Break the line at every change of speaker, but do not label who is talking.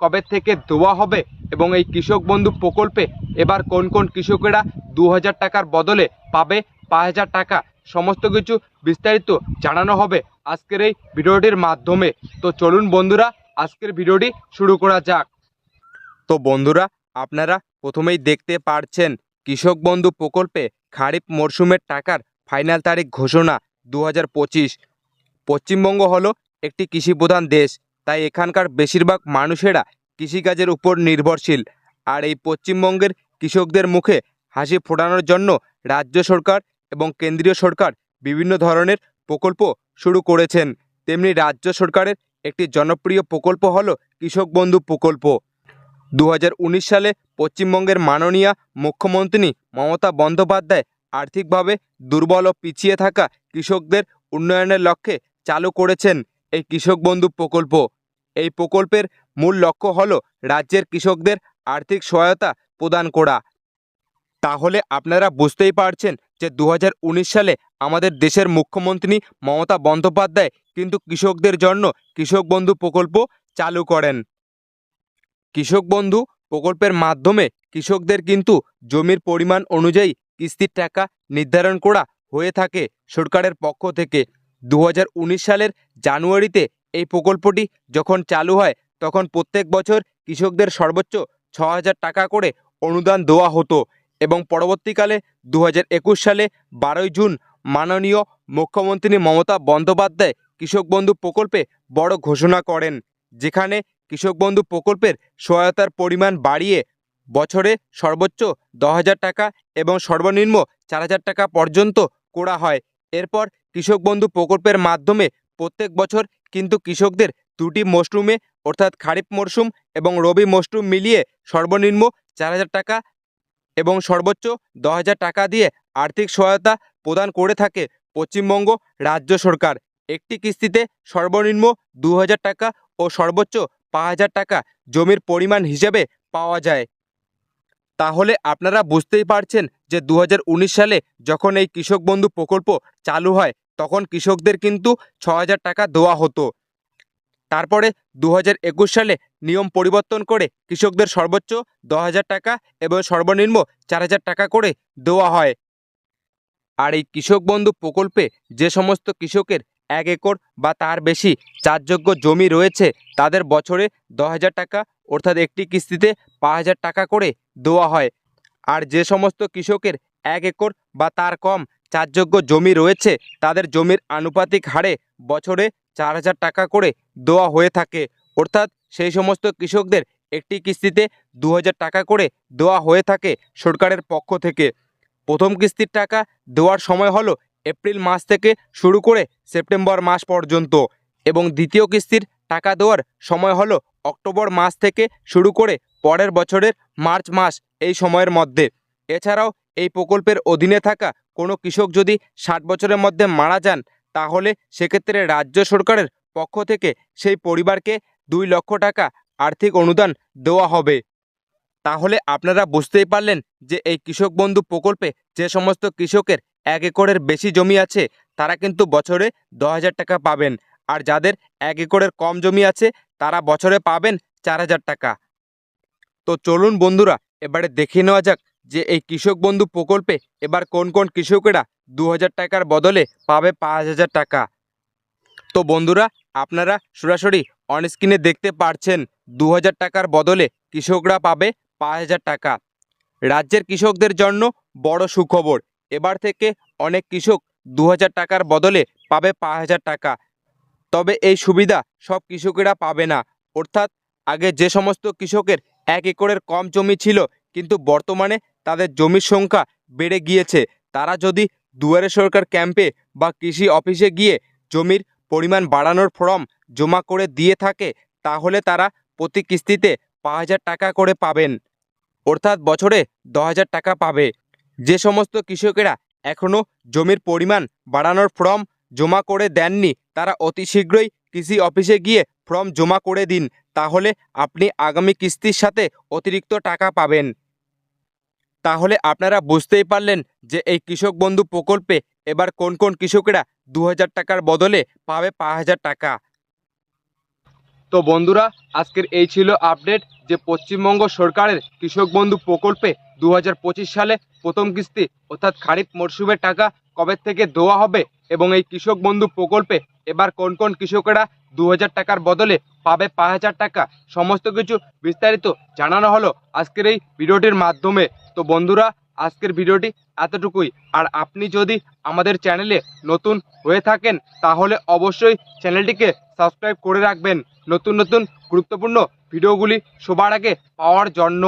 কবে থেকে দেওয়া হবে এবং এই কৃষক বন্ধু প্রকল্পে এবার কোন কোন কৃষকেরা দু হাজার টাকার বদলে পাবে পাঁচ হাজার টাকা, সমস্ত কিছু বিস্তারিত জানানো হবে আজকের এই ভিডিওটির মাধ্যমে। তো চলুন বন্ধুরা, আজকের ভিডিওটি শুরু করা যাক। তো বন্ধুরা, আপনারা প্রথমেই দেখতে পারছেন কৃষক বন্ধু প্রকল্পে খারিফ মরশুমের টাকার ফাইনাল তারিখ ঘোষণা দু হাজার পঁচিশ। পশ্চিমবঙ্গ হলো একটি কৃষিপ্রধান দেশ। তাই এখানকার বেশিরভাগ মানুষেরা কৃষিকাজের উপর নির্ভরশীল। আর এই পশ্চিমবঙ্গের কৃষকদের মুখে হাসি ফোটানোর জন্য রাজ্য সরকার এবং কেন্দ্রীয় সরকার বিভিন্ন ধরনের প্রকল্প শুরু করেছেন। তেমনি রাজ্য সরকারের একটি জনপ্রিয় প্রকল্প হলো কৃষক বন্ধু প্রকল্প। দু হাজার উনিশ সালে পশ্চিমবঙ্গের মাননীয় মুখ্যমন্ত্রী মমতা বন্দ্যোপাধ্যায় আর্থিকভাবে দুর্বল ও পিছিয়ে থাকা কৃষকদের উন্নয়নের লক্ষ্যে চালু করেছেন এই কৃষক বন্ধু প্রকল্প। এই প্রকল্পের মূল লক্ষ্য হল রাজ্যের কৃষকদের আর্থিক সহায়তা প্রদান করা। তাহলে আপনারা বুঝতেই পারছেন যে দু হাজার উনিশ সালে আমাদের দেশের মুখ্যমন্ত্রী মমতা বন্দ্যোপাধ্যায় কিন্তু কৃষকদের জন্য কৃষক বন্ধু প্রকল্প চালু করেন। কৃষক বন্ধু প্রকল্পের মাধ্যমে কৃষকদের কিন্তু জমির পরিমাণ অনুযায়ী কিস্তির টাকা নির্ধারণ করা হয়ে থাকে সরকারের পক্ষ থেকে। দু হাজার উনিশ সালের জানুয়ারিতে এই প্রকল্পটি যখন চালু হয়, তখন প্রত্যেক বছর কৃষকদের সর্বোচ্চ ছ হাজার টাকা করে অনুদান দেওয়া হতো এবং পরবর্তীকালে দু হাজার একুশ সালে বারোই জুন মাননীয় মুখ্যমন্ত্রী মমতা বন্দ্যোপাধ্যায় কৃষক বন্ধু প্রকল্পে বড় ঘোষণা করেন, যেখানে কৃষক বন্ধু প্রকল্পের সহায়তার পরিমাণ বাড়িয়ে বছরে সর্বোচ্চ দশ হাজার টাকা এবং সর্বনিম্ন চার হাজার টাকা পর্যন্ত করা হয়। এরপর কৃষক বন্ধু প্রকল্পের মাধ্যমে প্রত্যেক বছর কিন্তু কৃষকদের দুটি মরশুমে অর্থাৎ খারিফ মরশুম এবং রবি মরশুম মিলিয়ে সর্বনিম্ন চার হাজার টাকা এবং সর্বোচ্চ দশ হাজার টাকা দিয়ে আর্থিক সহায়তা প্রদান করে থাকে পশ্চিমবঙ্গ রাজ্য সরকার। একটি কিস্তিতে সর্বনিম্ন দু হাজার টাকা ও সর্বোচ্চ পাঁচ হাজার টাকা জমির পরিমাণ হিসেবে পাওয়া যায়। তাহলে আপনারা বুঝতেই পারছেন যে দু হাজার উনিশ সালে যখন এই কৃষক বন্ধু প্রকল্প চালু হয় তখন কৃষকদের কিন্তু ছ হাজার টাকা দেওয়া হতো। তারপরে দু হাজার একুশ সালে নিয়ম পরিবর্তন করে কৃষকদের সর্বোচ্চ দশ হাজার টাকা এবং সর্বনিম্ন চার হাজার টাকা করে দেওয়া হয়। আর এই কৃষক বন্ধু প্রকল্পে যে সমস্ত কৃষকের এক একর বা তার বেশি চাষযোগ্য জমি রয়েছে, তাদের বছরে দশ হাজার টাকা অর্থাৎ একটি কিস্তিতে পাঁচ হাজার টাকা করে দেওয়া হয়। আর যে সমস্ত কৃষকের এক একর বা তার কম চাষযোগ্য জমি রয়েছে, তাদের জমির আনুপাতিক হারে বছরে চার হাজার টাকা করে দেওয়া হয়ে থাকে। অর্থাৎ সেই সমস্ত কৃষকদের একটি কিস্তিতে দু হাজার টাকা করে দেওয়া হয়ে থাকে সরকারের পক্ষ থেকে। প্রথম কিস্তির টাকা দেওয়ার সময় হলো এপ্রিল মাস থেকে শুরু করে সেপ্টেম্বর মাস পর্যন্ত এবং দ্বিতীয় কিস্তির টাকা দেওয়ার সময় হলো অক্টোবর মাস থেকে শুরু করে পরের বছরের মার্চ মাস এই সময়ের মধ্যে। এছাড়াও এই প্রকল্পের অধীনে থাকা কোনো কৃষক যদি ষাট বছরের মধ্যে মারা যান, তাহলে সেক্ষেত্রে রাজ্য সরকারের পক্ষ থেকে সেই পরিবারকে দুই লক্ষ টাকা আর্থিক অনুদান দেওয়া হবে। তাহলে আপনারা বুঝতেই পারলেন যে এই কৃষক বন্ধু প্রকল্পে যে সমস্ত কৃষকের এক একরের বেশি জমি আছে, তারা কিন্তু বছরে দশ হাজার টাকা পাবেন। আর যাদের এক একরের কম জমি আছে, তারা বছরে পাবেন চার হাজার টাকা। তো চলুন বন্ধুরা, এবারে দেখে নেওয়া যাক যে এই কৃষক বন্ধু প্রকল্পে এবার কোন কোন কৃষকেরা দু হাজার টাকার বদলে পাবে পাঁচ হাজার টাকা। তো বন্ধুরা, আপনারা সরাসরি অনস্ক্রিনে দেখতে পারছেন দু হাজার টাকার বদলে কৃষকরা পাবে পাঁচ হাজার টাকা। রাজ্যের কৃষকদের জন্য বড় সুখবর, এবার থেকে অনেক কৃষক দু হাজার টাকার বদলে পাবে পাঁচ হাজার টাকা। তবে এই সুবিধা সব কৃষকেরা পাবে না। অর্থাৎ আগে যে সমস্ত কৃষকের এক একরের কম জমি ছিল কিন্তু বর্তমানে তাদের জমির সংখ্যা বেড়ে গিয়েছে। তারা যদি দুয়ারে সরকার ক্যাম্পে বা কৃষি অফিসে গিয়ে জমির পরিমাণ বাড়ানোর ফর্ম জমা করে দিয়ে থাকে, তাহলে তারা প্রতি কিস্তিতে পাঁচ হাজার টাকা করে পাবেন। অর্থাৎ বছরে দশ হাজার টাকা পাবে। যে সমস্ত কৃষকেরা এখনও জমির পরিমাণ বাড়ানোর ফর্ম জমা করে দেননি, তারা অতি শীঘ্রই কৃষি অফিসে গিয়ে ফর্ম জমা করে দিন। তাহলে আপনি আগামী কিস্তির সাথে অতিরিক্ত টাকা পাবেন। তাহলে আপনারা বুঝতেই পারলেন যে এই কৃষক বন্ধু প্রকল্পে এবার কোন কোন কৃষকেরা দু হাজার টাকার বদলে পাবে পাঁচ হাজার টাকা। তো বন্ধুরা, আজকের এই ছিল আপডেট যে পশ্চিমবঙ্গ সরকারের কৃষক বন্ধু প্রকল্পে দু হাজার পঁচিশ সালে প্রথম কিস্তি, অর্থাৎ খারিফ মরশুমের টাকা কবে থেকে দেওয়া হবে এবং এই কৃষক বন্ধু প্রকল্পে এবার কোন কোন কৃষকেরা দু হাজার টাকার বদলে পাবে পাঁচ হাজার টাকা, সমস্ত কিছু বিস্তারিত জানানো হলো আজকের এই ভিডিওটির মাধ্যমে। তো বন্ধুরা, আজকের ভিডিওটি এতটুকুই। আর আপনি যদি আমাদের চ্যানেলে নতুন হয়ে থাকেন, তাহলে অবশ্যই চ্যানেলটিকে সাবস্ক্রাইব করে রাখবেন। নতুন নতুন গুরুত্বপূর্ণ ভিডিওগুলি সবার আগে পাওয়ার জন্য।